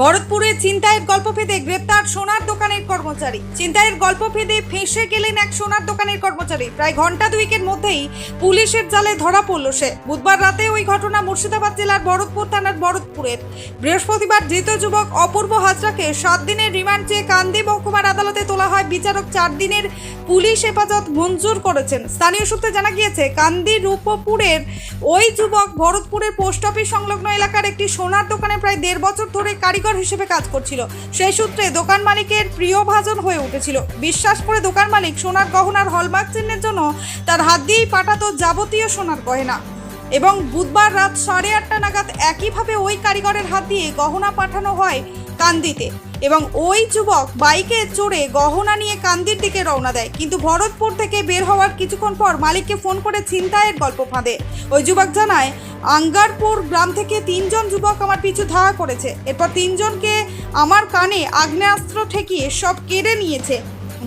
ভরতপুরে চিন্তায়ের গল্প ফেদে গ্রেপ্তার সোনার দোকানের কর্মচারী। চিন্তায়ের গল্প ফেদে ফেঁসে গেলেন এক সোনার দোকানের কর্মচারী। প্রায় ঘণ্টা দুইকের মধ্যেই পুলিশের জালে ধরা পড়ল সে। বুধবার রাতে ওই ঘটনা মুর্শিদাবাদ জেলার ভরতপুর থানার ভরতপুরের। বৃহস্পতিবার ধৃত যুবক অপূর্ব হাজরাকে সাত দিনের রিমান্ড চেয়ে কান্দি মহকুমার আদালতে তোলা হয়। বিচারক চার দিনের পুলিশ হেফাজত মঞ্জুর করেছেন। স্থানীয় সূত্রে জানা গিয়েছে, কান্দি রূপপুরের ওই যুবক ভরতপুরের পোস্ট অফিস সংলগ্ন এলাকার একটি সোনার দোকানে প্রায় দেড় বছর ধরে কারিগর হিসেবে কাজ করছিল। সেই সূত্রে দোকান মালিকের প্রিয় ভাজন হয়ে উঠেছিল। বিশ্বাস করে দোকান মালিক সোনার গহনার হলমার্ক চিহ্নের জন্য তার হাত দিয়েই পাঠাতো যাবতীয় সোনার গহনা এবং বুধবার রাত সাড়ে আটটা নাগাদ একইভাবে ওই কারিগরের হাত দিয়ে গহনা পাঠানো হয় কান্দিতে। এবং ওই যুবক বাইকে চড়ে গহনা নিয়ে কান্দির দিকে রওনা দেয়। কিন্তু ভরতপুর থেকে বের হওয়ার কিছুক্ষণ পর মালিককে ফোন করে ছিনতাইয়ের গল্প ফাঁদে। ওই যুবক জানায়, আঙ্গারপুর গ্রাম থেকে তিনজন যুবক আমার পিছু ধাওয়া করেছে। এরপর তিনজনকে আমার কানে আগ্নেয়াস্ত্র ঠেকিয়ে সব কেড়ে নিয়েছে।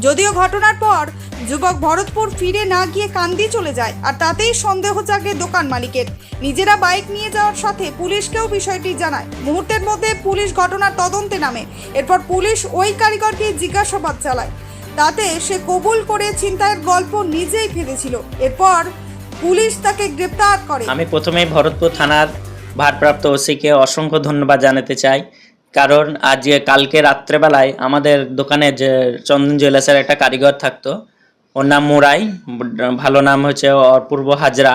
যদিও ঘটনার পর যুবক ভরতপুর ফিরে না গিয়ে কান্দি চলে যায়, আর তাতেই সন্দেহ জাগে দোকান মালিকের। নিজেরা বাইক নিয়ে যাওয়ার সাথে পুলিশকেও বিষয়টি জানায়। মুহূর্তের মধ্যে পুলিশ ঘটনার তদন্তে নামে। এরপর পুলিশ ওই কারিগরকে জিজ্ঞাসাবাদ চালায়। তাতে সে কবুল করে ছিনতাইয়ের গল্প নিজেই ফেলেছিল এরপর পুলিশ তাকে গ্রেপ্তার করে। আমি প্রথমে ভরতপুর থানার ভারপ্রাপ্ত ওসিকে অসংখ্য ধন্যবাদ জানাতে চাই। কারণ আজ কালকে রাত্রেবেলায় আমাদের দোকানে যে চন্দন জুয়েলার্সের একটা কারিগর থাকতো, ওর নাম মুরাই, ভালো নাম হচ্ছে অপূর্ব হাজরা।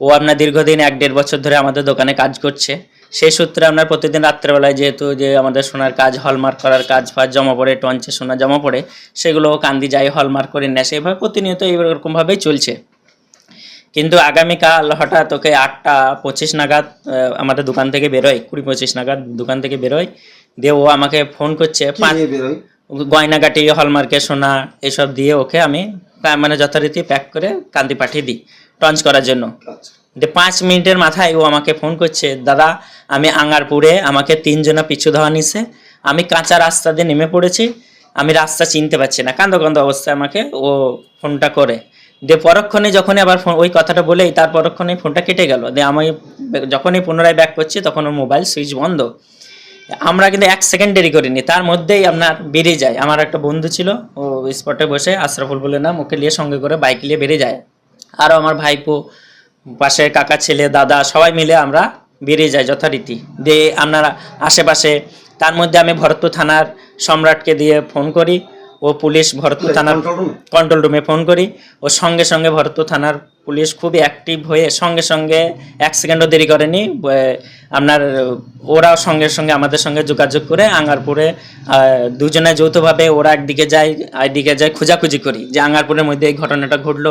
ও আপনার দীর্ঘদিন এক দেড় বছর ধরে আমাদের দোকানে কাজ করছে। সেই সূত্রে আপনার প্রতিদিন রাত্রেবেলায় যেহেতু যে আমাদের সোনার কাজ, হলমার্ক করার কাজ ফাজ জমা পড়ে টঞ্চে সোনা জমা পড়ে, সেগুলো কান্দি যাই হলমার্ক করে নেয়। সেইভাবে প্রতিনিয়ত এইরকমভাবেই চলছে। কিন্তু আগামীকাল হঠাৎ ওকে আটটা পঁচিশ নাগাদ আমাদের দোকান থেকে বেরোয় কুড়ি পঁচিশ নাগাদ দোকান থেকে বেরোয় দিয়ে ও আমাকে ফোন করছে গয়নাগাটি হলমার্কে সোনা এসব দিয়ে ওকে আমি মানে যথারীতি প্যাক করে কান্দি পাঠিয়ে দিই টঞ্চ করার জন্য। আচ্ছা। দিয়ে পাঁচ মিনিটের মাথায় ও আমাকে ফোন করছে দাদা আমি আঙ্গারপুরে আমাকে তিনজনা পিছু ধাওয়া নিছে আমি কাঁচা রাস্তা দিয়ে নেমে পড়েছি আমি রাস্তা চিনতে পারছি না। কান্দ কান্দ অবস্থায় আমাকে ও ফোনটা করে। দিয়ে পরক্ষণে যখনই আবার ওই কথাটা বলেই তার পরক্ষণে ফোনটা কেটে গেল। দিয়ে আমি যখনই পুনরায় ব্যাক করছি তখন ওর মোবাইল সুইচ বন্ধ। আমরা কিন্তু এক সেকেন্ড দেরি করিনি, তার মধ্যেই আপনার বেরিয়ে যায়। আমার একটা বন্ধু ছিল, ও স্পটে বসে আশরাফুল বলে নাম ওকে নিয়ে সঙ্গে করে বাইক নিয়ে বেরিয়ে যায়। আরও আমার ভাইপো, পাশে কাকা ছেলে, দাদা, সবাই মিলে আমরা বেরিয়ে যাই যথারীতি। দিয়ে আপনারা আশেপাশে, তার মধ্যে আমি ভরতপুর থানার সম্রাটকে দিয়ে ফোন করি। ও পুলিশ ভরতপুর থানার কন্ট্রোল রুমে ফোন করি। ও সঙ্গে সঙ্গে ভরতপুর থানার পুলিশ খুবই অ্যাক্টিভ হয়ে সঙ্গে সঙ্গে এক সেকেন্ডও দেরি করেনি। আপনার ওরাও সঙ্গে সঙ্গে আমাদের সঙ্গে যোগাযোগ করে আঙ্গারপুরে দুজনে যৌথভাবে ওরা একদিকে যায় একদিকে যায় খোঁজাখুঁজি করি যে আঙ্গারপুরের মধ্যে এই ঘটনাটা ঘটলো।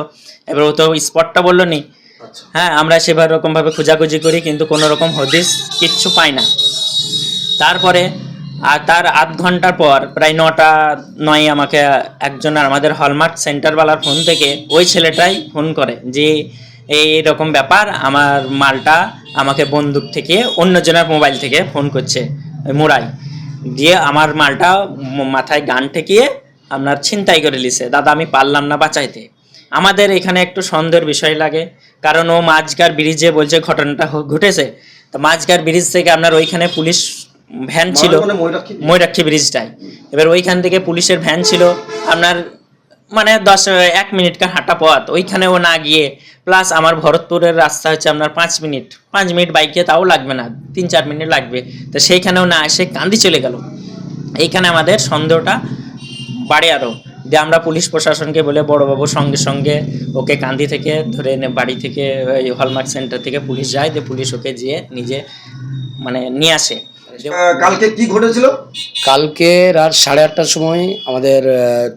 এবার ও তো স্পটটা বলল নি। আচ্ছা। হ্যাঁ আমরা সেভাবে রকমভাবে খোঁজাখুঁজি করি কিন্তু কোনো রকম হদিস কিচ্ছু পাই না। তারপরে আর তার আধ ঘণ্টার পর, প্রায় নটা, নয় আমাকে একজন আমাদের হলমার্ক সেন্টারওয়ালার ফোন থেকে ওই ছেলেটাই ফোন করে যে, এই রকম ব্যাপার, আমার মালটা আমাকে বন্দুক থেকে অন্যজনের মোবাইল থেকে ফোন করছে, মোড়াই। দিয়ে আমার মালটা মাথায় গান ঠেকিয়ে আপনার ছিনতাই করে লিছে দাদা, আমি পারলাম না বাঁচাইতে। আমাদের এখানে একটু সন্দেহের বিষয় লাগে, কারণ ও মাঝগার ব্রিজে বলছে, ঘটনাটা ঘটেছে। তো মাঝগার ব্রিজ থেকে আপনার ওইখানে পুলিশ ভ্যান ছিল ময়ূরাক্ষী ব্রিজটাই এবার ওইখান থেকে পুলিশের ভ্যান ছিল আপনার মানে দশ এক মিনিটকার হাঁটা পথ ওইখানেও না গিয়ে প্লাস আমার ভরতপুরের রাস্তা হচ্ছে আপনার পাঁচ মিনিট। পাঁচ মিনিট বাইকে তাও লাগবে না তিন চার মিনিট লাগবে। তো সেইখানেও না এসে কান্দি চলে গেল। এইখানে আমাদের সন্দেহটা বাড়ে আরও দিয়ে আমরা পুলিশ প্রশাসনকে বলে বড়বাবু সঙ্গে সঙ্গে ওকে কান্দি থেকে ধরে এনে বাড়ি থেকে ওই হলমার্ক সেন্টার থেকে পুলিশ যায় দিয়ে পুলিশ ওকে যেয়ে নিজে মানে নিয়ে আসে। কালকে কি ঘটেছিল? কালকে রাত সাড়ে আটটার সময় আমাদের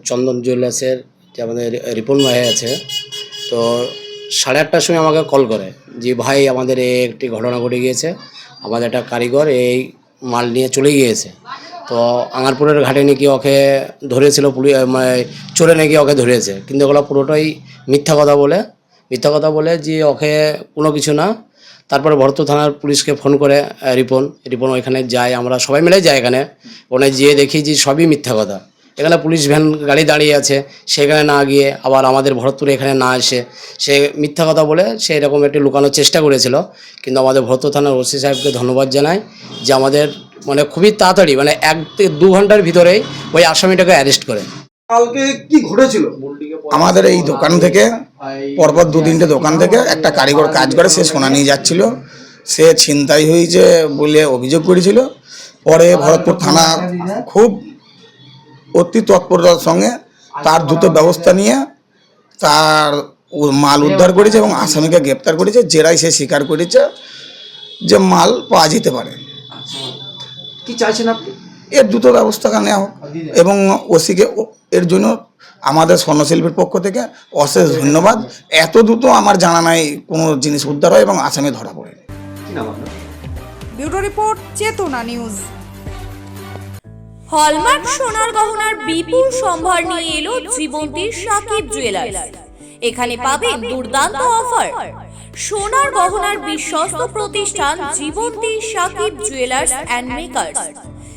চন্দন জুয়েলার্সের যে আমাদের রিপন ভাই আছে তো সাড়ে আটটার সময় আমাকে কল করে যে ভাই আমাদের একটি ঘটনা ঘটে গিয়েছে। আমাদের একটা কারিগর এই মাল নিয়ে চলে গিয়েছে। তো আঙারপুরের ঘাটে নাকি ওকে ধরেছিল পুলিশ মানে চোরে নাকি ওকে ধরেছে। কিন্তু ওগুলো পুরোটাই মিথ্যা কথা বলে মিথ্যা কথা বলে যে ওকে কোনো কিছু না তারপরে ভরত থানার পুলিশকে ফোন করে রিপন রিপন ওইখানে যায় আমরা সবাই মিলে যাই এখানে। ওখানে যেয়ে দেখি যে সবই মিথ্যা কথা। এখানে পুলিশ ভ্যান গাড়ি দাঁড়িয়ে আছে সেখানে না গিয়ে আবার আমাদের ভরতপুরে এখানে না এসে সে মিথ্যা কথা বলে সে এরকম একটি লুকানোর চেষ্টা করেছিল। কিন্তু আমাদের ভরত থানার ওসি সাহেবকে ধন্যবাদ জানাই যে আমাদের মানে খুবই তাড়াতাড়ি মানে এক থেকে দু ঘণ্টার ভিতরেই ওই আসামিটাকে অ্যারেস্ট করে। কালকে কি ঘটেছিল? আমাদের এই দোকান থেকে, পরপর দু তিনটে দোকান থেকে একটা কারিগর কাজ করে, সে সোনা নিয়ে যাচ্ছিল। সে ছিনতাই হয়েছে বলে অভিযোগ করেছিল। পরে ভরতপুর থানা খুব অতি তৎপরতার সঙ্গে তার দ্রুত ব্যবস্থা নিয়ে তার মাল উদ্ধার করেছে এবং আসামিকে গ্রেপ্তার করেছে জেরাই সে স্বীকার করেছে যে মাল পাওয়া যেতে পারে। কি চাইছেন আপনি? এর দ্রুত ব্যবস্থা নেওয়া হোক। এবং ওসিকে ও- এর জন্য আমাদের স্বর্ণশিল্পীর পক্ষ থেকে অশেষ ধন্যবাদ। এত দ্রুত আমার জানা নাই কোনো জিনিস উদ্ধার হয় এবং আসামি ধরা পড়ে। কি bureau report Chetana news. Hallmark সোনার গহনার বিপুল সম্ভার নিয়ে এলো জীবন্তীর সাকিব জুয়েলার্স এখানে পাবেন দুর্দান্ত অফার সোনার গহনার বিশ্বস্ত প্রতিষ্ঠান Jibanti Sakib jewellers and makers